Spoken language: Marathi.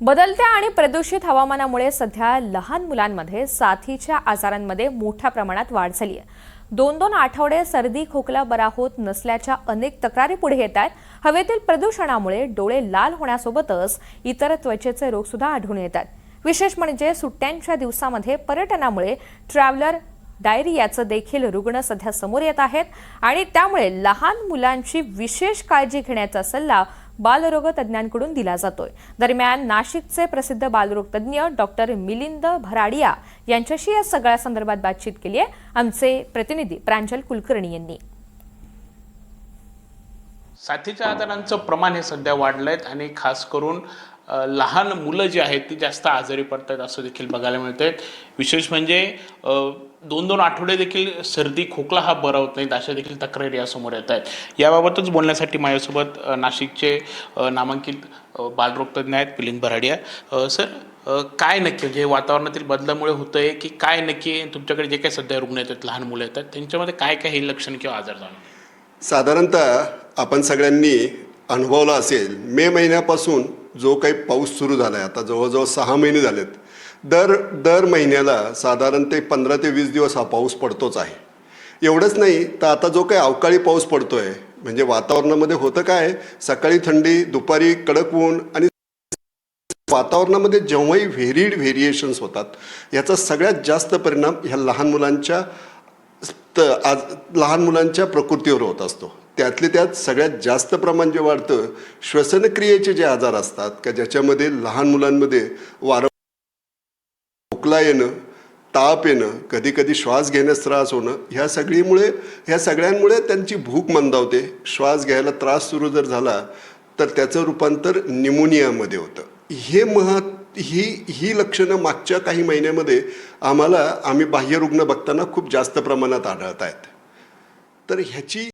बदलत्या आणि प्रदूषित हवामानामुळे सध्या लहान मुलांमध्ये साथीच्या आजारांमध्ये मोठ्या प्रमाणात वाढ झाली आहे. दोन दोन आठवडे सर्दी खोकला बरा होत नसल्याच्या अनेक तक्रारी पुढे येत आहेत. हवेतील प्रदूषणामुळे डोळे लाल होण्यासोबतच इतर त्वचेचे रोग सुद्धा आढळून येतात विशेष म्हणजे सुट्ट्यांच्या दिवसामध्ये पर्यटनामुळे ट्रॅव्हलर डायरियाचं देखील रुग्ण सध्या समोर येत आहेत आणि त्यामुळे लहान मुलांची विशेष काळजी घेण्याचा सल्ला बालरोग तज्ज्ञांकडून दिला जातोय. दरम्यान नाशिकचे प्रसिद्ध बालरोग तज्ज्ञ डॉक्टर मिलिंद भराडिया यांच्याशी या सगळ्या संदर्भात बातचीत केली आहे आमचे प्रतिनिधी प्रांजल कुलकर्णी यांनी. साथीच्या आजारांचं प्रमाण हे सध्या वाढलं आहे आणि खास करून लहान मुलं जी आहेत ती जास्त आजारी पडत आहेत असं देखील बघायला मिळतंय. विशेष म्हणजे दोन दोन आठवडे देखील सर्दी खोकला हा बरा होत नाहीत अशा देखील तक्रारी यासमोर येत आहेत. याबाबतच बोलण्यासाठी माझ्यासोबत नाशिकचे नामांकित बालरोगतज्ञ आहेत पिलिंद भराडिया सर काय नक्की म्हणजे वातावरणातील बदलामुळे होतंय की काय नक्की तुमच्याकडे जे काही सध्या रुग्ण येतात लहान मुलं येतात त्यांच्यामध्ये काय काय हे लक्षण किंवा आजार जाणवतात? साधारणतः आपण सगळ्यांनी अनुभवला असेल मे महिन्यापासून जो काही पाऊस सुरू झाला आहे आता जवळजवळ सहा महिने झालेत दर दर महिन्याला साधारण ते पंधरा ते वीस दिवस हा पाऊस पडतोच आहे. एवढंच नाही तर आता जो काही अवकाळी पाऊस पडतोय म्हणजे वातावरणामध्ये होतं काय सकाळी थंडी दुपारी कडक ऊन आणि वातावरणामध्ये जेव्हाही व्हेरिड व्हेरिएशन्स होतात याचा सगळ्यात जास्त परिणाम ह्या लहान मुलांच्या त आज लहान मुलांच्या प्रकृतीवर होत असतो. त्यातले त्यात सगळ्यात जास्त प्रमाण जे वाढतं श्वसनक्रियेचे जे आजार असतात का ज्याच्यामध्ये लहान मुलांमध्ये वारं खोकला येणं ताप येणं कधी कधी श्वास घेण्यास त्रास होणं ह्या सगळीमुळे ह्या सगळ्यांमुळे त्यांची भूक मंदावते. श्वास घ्यायला त्रास सुरू जर झाला तर त्याचं रूपांतर निमोनियामध्ये होतं. हे महा ही ही लक्षणं मागच्या काही महिन्यामध्ये आम्हाला आम्ही बाह्य रुग्ण बघताना खूप जास्त प्रमाणात आढळत आहेत तर ह्याची